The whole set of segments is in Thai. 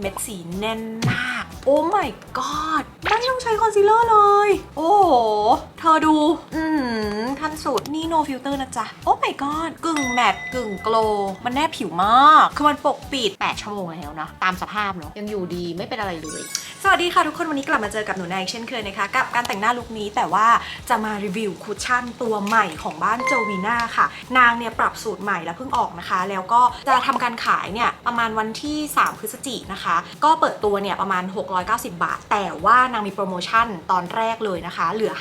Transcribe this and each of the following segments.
เม็ดสีแน่นมาก โอ้ my god ไม่ต้องใช้คอนซีลเลอร์เลย โอ้โห เธอดู อืมทันสุด นี่ no filter นะจ๊ะ โอ้ my god กึ่งแมตต์กึ่งโกล มันแนบผิวมาก คือมันปกปิด 8 ชั่วโมงแล้วนะ ตามสภาพเนาะ ยังอยู่ดีไม่เป็นอะไรเลย สวัสดีค่ะทุกคน วันนี้กลับมาเจอกับหนูนายเช่นเคยนะคะ กับการแต่งหน้าลุคนี้แต่ว่าจะมารีวิวคุชชั่นตัวใหม่ของบ้านโจวีน่าค่ะ นางเนี่ยปรับสูตรใหม่แล้วเพิ่งออกนะคะ แล้วก็จะทำการขายเนี่ยประมาณวันที่ 3 พฤศจิกนะคะ ก็เปิดตัวเนี่ยประมาณ 690 บาท แต่ว่านางมีโปรโมชั่นตอนแรกเลยนะคะ เหลือ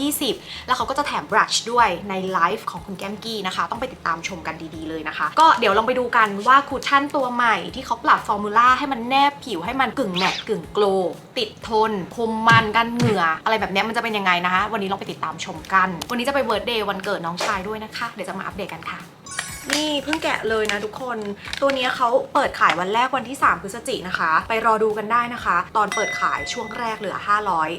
520 แล้วเขาก็จะแถมบรัชด้วยในไลฟ์ของคุณแก้มกี้นะคะ ต้องไปติดตามชมกันดีๆเลยนะคะ ก็เดี๋ยวลองไปดูกันว่าคุชชั่นตัวใหม่ที่เขาปรับฟอร์มูล่าให้มันแนบผิวให้มันกึ่งแมตต์กึ่งโกลว์ติดทนคมมันกันเหงื่อ อะไรแบบนี้มันจะเป็นยังไงนะคะ วันนี้ลองไปติดตามชมกัน วันนี้จะไปเบิร์ดเดย์วันเกิดน้องชายด้วยนะคะ เดี๋ยวจะมาอัปเดตกันค่ะ นี่เพิ่งแกะเลยนะทุกคน ตัวนี้เขาเปิดขายวันแรกวันที่ 3 พฤศจิกนะคะ ไปรอดูกันได้นะคะ ตอนเปิดขายช่วงแรกเหลือ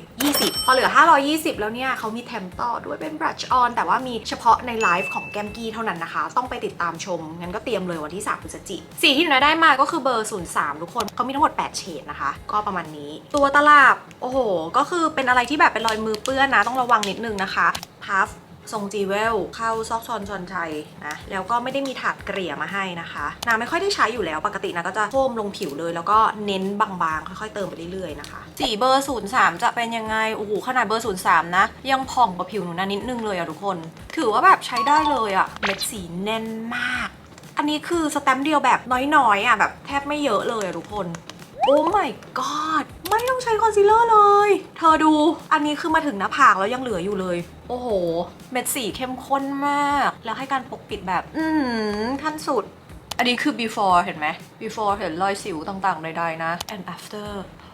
520 พอเหลือ 520 แล้วเนี่ยเขามีแถมต่อด้วยเป็น brush on แต่ว่ามีเฉพาะในไลฟ์ของแกมกี้เท่านั้นนะคะ ต้องไปติดตามชม งั้นก็เตรียมเลยวันที่ 3 พฤศจิกสีที่หนูได้มาก็คือเบอร์ 03 ทุกคนเขามีทั้งหมด 8 เฉดนะคะ ก็ประมาณนี้ ตัวตลับโอ้โห ก็คือเป็นอะไรที่แบบเป็นรอยมือเปื้อนนะ ต้องระวังนิดนึงนะคะพัฟ ทรงจีเวลเข้าซอกซอนชอนชัยนะแล้วก็ไม่ได้มีถาดเกลี่ยมาให้นะคะนาไม่ค่อยได้ใช้อยู่แล้วปกตินะก็จะโค้มลงผิวเลย แล้วก็เน้นบางๆ ค่อยๆเติมไปเรื่อยๆนะคะสีเบอร์ 03 จะเป็นยังไงโอ้โหขนาดเบอร์ 03 นะ ยังผ่องกว่าผิวหนูนะนิดนึงเลยอะทุกคน ถือว่าแบบใช้ได้เลยอะเม็ดสีแน่นมาก อันนี้คือสแตมป์เดียวแบบน้อยๆอะแบบแทบไม่เยอะเลยอะทุกคนโอ้ my god ไม่ต้องใช้คอนซีลเลอร์เลย เธอดู อันนี้คือมาถึงหน้าผากแล้วยังเหลืออยู่เลย โอ้โห เม็ดสีเข้มข้นมาก แล้วให้การปกปิดแบบ อืมขั้นสุด อันนี้คือ before เห็นไหม before เห็นรอยสิวต่างๆ ใดๆนะ and after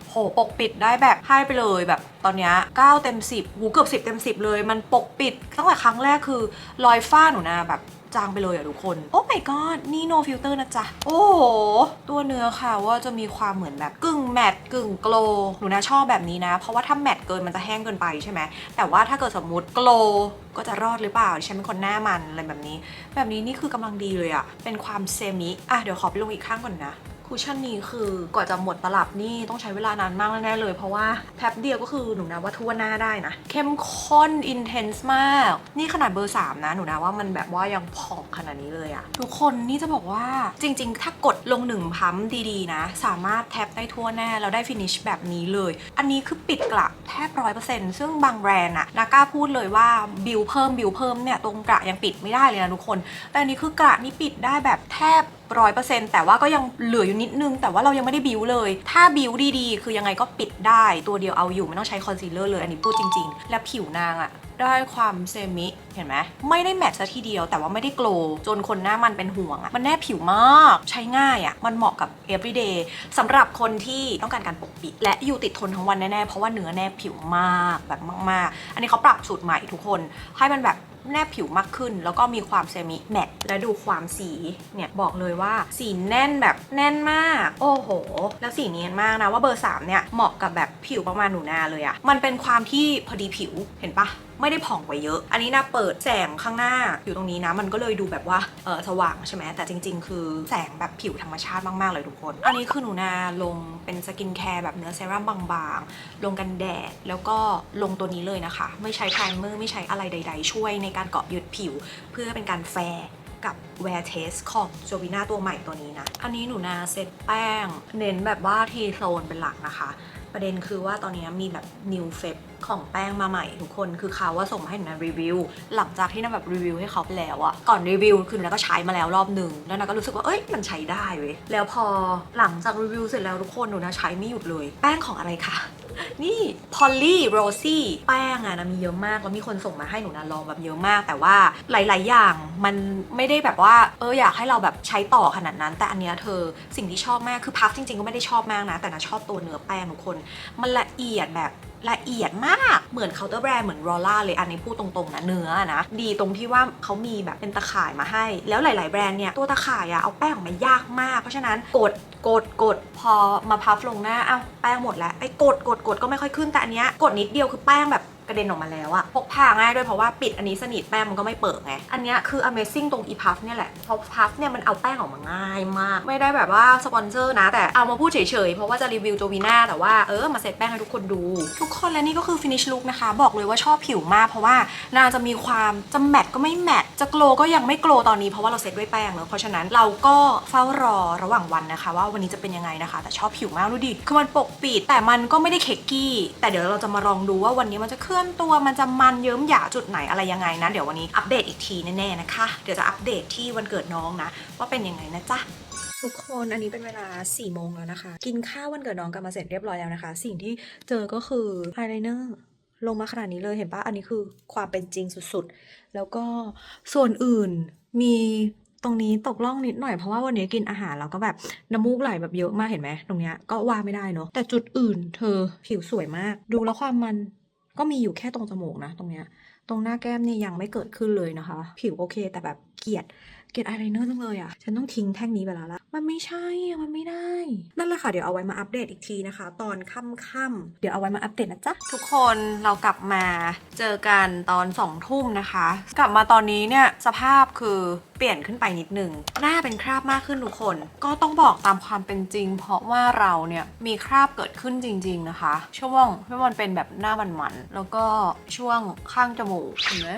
โหปกปิดได้แบบให้ไปเลยแบบตอนนี้9เต็ม 10หูเกือบ10 เต็ม 10 เลย มันปกปิดตั้งแต่ครั้งแรกคือรอยฝ้าหนูนะแบบจางไปเลยอะทุกคน โอ้ my god นี่ no filter นะจ๊ะ โอ้โห ตัวเนื้อค่ะว่าจะมีความเหมือนแบบกึ่งแมตต์กึ่งโกล์หนูนะชอบแบบนี้นะ เพราะว่าถ้าแมตต์เกินมันจะแห้งเกินไปใช่ไหม แต่ว่าถ้าเกิดสมมุติโกล์ก็จะรอดหรือเปล่าฉันเป็นคนหน้ามันอะไรแบบนี้ แบบนี้นี่คือกำลังดีเลยอะเป็นความเซมิอะเดี๋ยวขอไปลงอีกข้างก่อนนะ คุชชั่นนี้คือกว่าจะหมดตลับนี่ต้องใช้เวลานานมากแน่ๆเลย เพราะว่าแท็บเดียวก็คือหนูนะว่าทั่วหน้าได้นะ เข้มข้นอินเทนส์มาก นี่ขนาดเบอร์ 3 นะหนูนะว่ามันแบบว่ายังผองขนาดนี้เลยอะทุกคนนี่จะบอกว่าจริง ๆ ถ้ากดลงหนึ่งพัมดีๆนะ สามารถแท็บได้ทั่วหน้าแล้วได้ฟินิชแบบนี้เลย อันนี้คือปิดกระแทบร้อยเปอร์เซ็นต์ซึ่งบางแบรนด์อะนากล้าพูดเลยว่าบิวเพิ่มบิวเพิ่มเนี่ยตรงกระยังปิดไม่ได้เลยนะทุกคน แต่อันนี้คือกระนี่ปิดได้แบบแทบ ร้อยเปอร์เซ็นต์แต่ว่าก็ยังเหลืออยู่นิดนึง แต่ว่าเรายังไม่ได้บิวเลย ถ้าบิวดีๆ คือยังไงก็ปิดได้ ตัวเดียวเอาอยู่ไม่ต้องใช้คอนซีลเลอร์เลยอันนี้พูดจริง ๆ และผิวนางอะได้ความเซมิเห็นไหมไม่ได้แมทซะทีเดียวแต่ว่าไม่ได้โกลว์จนคนหน้ามันเป็นห่วงอะมันแนบผิวมากใช้ง่ายอะมันเหมาะกับ everyday สำหรับคนที่ต้องการการปกปิด และอยู่ติดทนทั้งวันแน่ๆเพราะว่าเนื้อแนบผิวมากแบบมาก ๆ อันนี้เขาปรับสูตรใหม่ทุกคนให้มันแบบ แนบผิวมากขึ้น แล้วก็มีความเซมิแมตต์และดูความสีเนี่ยบอกเลยว่าสีแน่นแบบแน่นมาก โอ้โห แล้วสีเนียนมากนะว่าเบอร์3เนี่ยเหมาะกับแบบผิวประมาณหนูนาเลยอะมันเป็นความที่พอดีผิวเห็นปะ ไม่ได้ผ่องไปเยอะ อันนี้นะเปิดแสงข้างหน้าอยู่ตรงนี้นะ มันก็เลยดูแบบว่าเออสว่างใช่ไหมแต่จริง ๆ คือแสงแบบผิวธรรมชาติมาก ๆ เลยทุกคน อันนี้คือหนูนาลงเป็นสกินแคร์แบบเนื้อเซรั่มบางๆ ลงกันแดดแล้วก็ลงตัวนี้เลยนะคะ ไม่ใช้ไพรเมอร์ไม่ใช้อะไรใด ๆ ช่วยในการเกาะยึดผิว เพื่อเป็นการแฟร์กับ Wear Test ของโจวิน่าตัวใหม่ตัวนี้นะ อันนี้หนูนาเซตแป้ง เน้นแบบว่าทีโซนเป็นหลักนะคะ ประเด็นคือว่าตอนนี้มีแบบ new f a b ของแป้งมาใหม่ทุกคนคือเขาว่าส่งมาให้หนูนะรีวิว หลังจากที่นาแบบรีวิวให้เขาไปแล้วอะก่อนรีวิวคือนูนาก็ใช้มาแล้วรอบหนึ่งแล้วนาก็รู้สึกว่าเอ้ยมันใช้ได้เว้ยแล้วพอหลังจากรีวิวเสร็จแล้วทุกคนหนูนาใช้ไม่หยุดเลย แป้งของอะไรคะ นี่พอลลี่โรซี่แป้งอะนะมีเยอะมากแล้วมีคนส่งมาให้หนูนะลองแบบเยอะมาก แต่ว่าหลาย ๆ อย่างมันไม่ได้แบบว่าเอออยากให้เราแบบใช้ต่อขนาดนั้น แต่อันเนี้ยเธอสิ่งที่ชอบมากคือพัฟจริง ๆ ก็ไม่ได้ชอบมากนะ แต่นะชอบตัวเนื้อแป้งทุกคน มันละเอียดแบบละเอียดมาก เหมือนเคาน์เตอร์แบรนด์เหมือนรอล่าเลย อันนี้พูดตรงๆนะเนื้อนะ ดีตรงที่ว่าเขามีแบบเป็นตะข่ายมาให้ แล้วหลายๆแบรนด์เนี่ยตัวตะข่ายอะเอาแป้งออกมายากมาก เพราะฉะนั้นกดกดกดพอมาพับลงหน้า เอ้าแป้งหมดแล้วไอ้กดกดกดก็ไม่ค่อยขึ้นแต่อันเนี้ยกดนิดเดียวคือแป้งแบบ กระเด็นออกมาแล้วอะพกพาง่ายด้วยเพราะว่าปิดอันนี้สนิทแป้งมันก็ไม่เปิดไง อันนี้คือ Amazing ตรง e puff เนี่ยแหละ เพราะ puff เนี่ยมันเอาแป้งออกมาง่ายมาก ไม่ได้แบบว่าสปอนเซอร์นะ แต่เอามาพูดเฉยๆ เพราะว่าจะรีวิวโจวีน่าแต่ว่าเออมาเซตแป้งให้ทุกคนดู ทุกคนและนี่ก็คือ finish look นะคะ บอกเลยว่าชอบผิวมาก เพราะว่านางจะมีความจะแมทก็ไม่แมทจะโกลก็ยังไม่โกลตอนนี้เพราะว่าเราเซตด้วยแป้งเนอะเพราะฉะนั้นเราก็เฝ้ารอระหว่างวันนะคะ ว่าวันนี้จะเป็นยังไงนะคะ แต่ชอบผิวมากดูดิคือมันปกปิดแต่มันก็ไม่ได้เคกกี้แต่เดี๋ยวเราจะมาลองดูว่าวันนี้มันจะเคลือนตัวมันจะมันเยิ้มหยาจุดไหนอะไรยังไงนะ เดี๋ยววันนี้อัปเดตอีกทีแน่ๆนะคะ เดี๋ยวจะอัปเดตที่วันเกิดน้องนะ ว่าเป็นยังไงนะจ๊ะทุกคนอันนี้เป็นเวลา4ี่โมงแล้วนะคะ กินข้าววันเกิดน้องกันมาเสร็จเรียบร้อยแล้วนะคะ สิ่งที่เจอก็คืออายไลเนอร์ลงมาขนาดนี้เลยเห็นปะอันนี้คือความเป็นจริงสุดๆ แล้วก็ส่วนอื่นมีตรงนี้ตกล่องนิดหน่อยเพราะว่าวันนี้กินอาหารแล้วก็แบบน้ำมูกไหลแบบเยอะมากเห็นไหมตรงเนี้ยก็ว่าไม่ได้เนอะแต่จุดอื่นเธอผิวสวยมาก ดูแล้วความมัน ก็มีอยู่แค่ตรงจมูกนะ ตรงเนี้ย ตรงหน้าแก้มเนี่ยยังไม่เกิดขึ้นเลยนะคะ ผิวโอเคแต่แบบเกลียด เกลียดอายไลเนอร์จังเลยอะฉันต้องทิ้งแท่งนี้ไปแล้วละมันไม่ใช่อะมันไม่ได้ นั่นแหละค่ะเดี๋ยวเอาไว้มาอัปเดตอีกทีนะคะ ตอนค่ำๆเดี๋ยวเอาไว้มาอัปเดตนะจ๊ะ ทุกคนเรากลับมาเจอกันตอนสองทุ่มนะคะ กลับมาตอนนี้เนี่ยสภาพคือเปลี่ยนขึ้นไปนิดนึง หน้าเป็นคราบมากขึ้นทุกคน ก็ต้องบอกตามความเป็นจริง เพราะว่าเราเนี่ยมีคราบเกิดขึ้นจริง ๆนะคะ ช่วงที่มันเป็นแบบหน้ามันๆแล้วก็ช่วงข้างจมูกเห็นไหม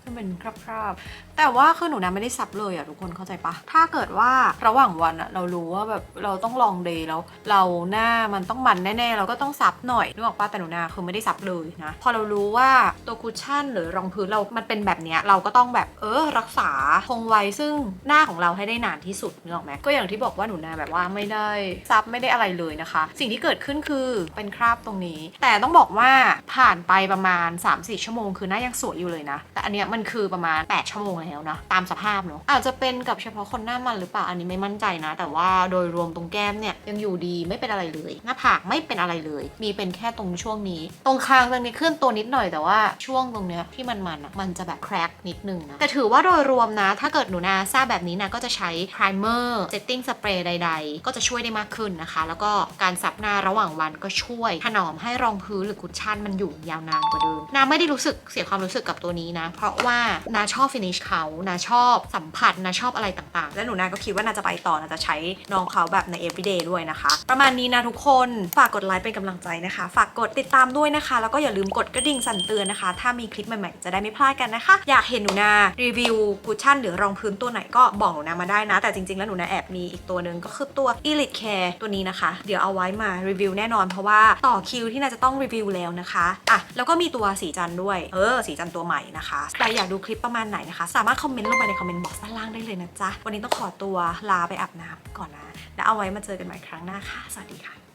เห็นเป็นคราบๆ แต่ว่าคือหนูนะไม่ได้ซับเลยอะทุกคนเข้าใจปะถ้าเกิดว่าระหว่างวันอะเรารู้ว่าแบบเราต้องลองเดย์แล้ว เราหน้ามันต้องมันแน่ๆ เราก็ต้องซับหน่อยนึกออกปะแต่หนูนาคือไม่ได้ซับเลยนะพอเรารู้ว่าตัวคุชชั่นหรือรองพื้นเรา มันเป็นแบบเนี้ยเราก็ต้องแบบเออรักษาคงไว้ซึ่งหน้าของเราให้ได้นานที่สุดนึกออกไหมก็อย่างที่บอกว่าหนูนาแบบว่าไม่ได้ซับไม่ได้อะไรเลยนะคะ สิ่งที่เกิดขึ้นคือเป็นคราบตรงนี้ แต่ต้องบอกว่าผ่านไปประมาณ 3-4 ชั่วโมง คือหน้ายังสวยอยู่เลยนะ แต่อันเนี้ยมันคือประมาณ 8 ชั่วโมงแล้วนะ ตามสภาพเนาะอาจจะเป็นกับเฉพาะคนหน้ามันหรือเปล่าอันนี้ไม่มั่นใจนะ แต่ว่าโดยรวมตรงแก้มเนี่ยยังอยู่ดีไม่เป็นอะไรเลย หน้าผากไม่เป็นอะไรเลย มีเป็นแค่ตรงช่วงนี้ ตรงคางตรงนี้ขึ้นตัวนิดหน่อยแต่ว่าช่วงตรงเนี้ยที่มันมันอะมันจะแบบแครกนิดนึงนะแต่ถือว่าโดยรวมนะ ถ้าเกิดหนูนาทราบแบบนี้นะก็จะใช้ primer setting spray ใด ๆ ก็จะช่วยได้มากขึ้นนะคะ แล้วก็การซับหน้าระหว่างวันก็ช่วยถนอมให้รองพื้นหรือคุชชั่นมันอยู่ยาวนานกว่าเดิมนาไม่ได้รู้สึกเสียความรู้สึกกับตัวนี้นะ เพราะว่านาชอบ finish เขานาชอบสัมผัสนาชอบอะไรต่างๆ และหนูนาก็คิดว่าน่าจะไปต่อน่าจะใช้น้องเขาแบบใน everyday ด้วยนะคะ ประมาณนี้นะทุกคนฝากกดไลค์เป็นกำลังใจนะคะ ฝากกดติดตามด้วยนะคะ แล้วก็อย่าลืมกดกระดิ่งสั่นเตือนนะคะ ถ้ามีคลิปใหม่ๆ จะได้ไม่พลาดกันนะคะ อยากเห็นหนูนารีวิวคุชชั่นหรือรองพื้นตัวไหนก็บอกหนูนามาได้นะ แต่จริงๆ แล้วหนูนาแอบมีอีกตัวหนึ่งก็คือตัว Elite Care ตัวนี้นะคะ เดี๋ยวเอาไว้มารีวิวแน่นอนเพราะว่าต่อคิวที่นาจะต้องรีวิวแล้วนะคะอะแล้วก็มีตัวสีจันด้วย เออ สีจันตัวใหม่นะคะใครอยากดูคลิปประมาณไหนนะคะามารถคอมเมนต์ลงไปในคอมเมนต์บ็อกซ์ด้านล่างได้เลยนะจ๊ะ วันนี้ต้องขอตัวลาไปอาบน้ำก่อนนะ แล้วเอาไว้มาเจอกันใหม่ครั้งหน้าค่ะ สวัสดีค่ะ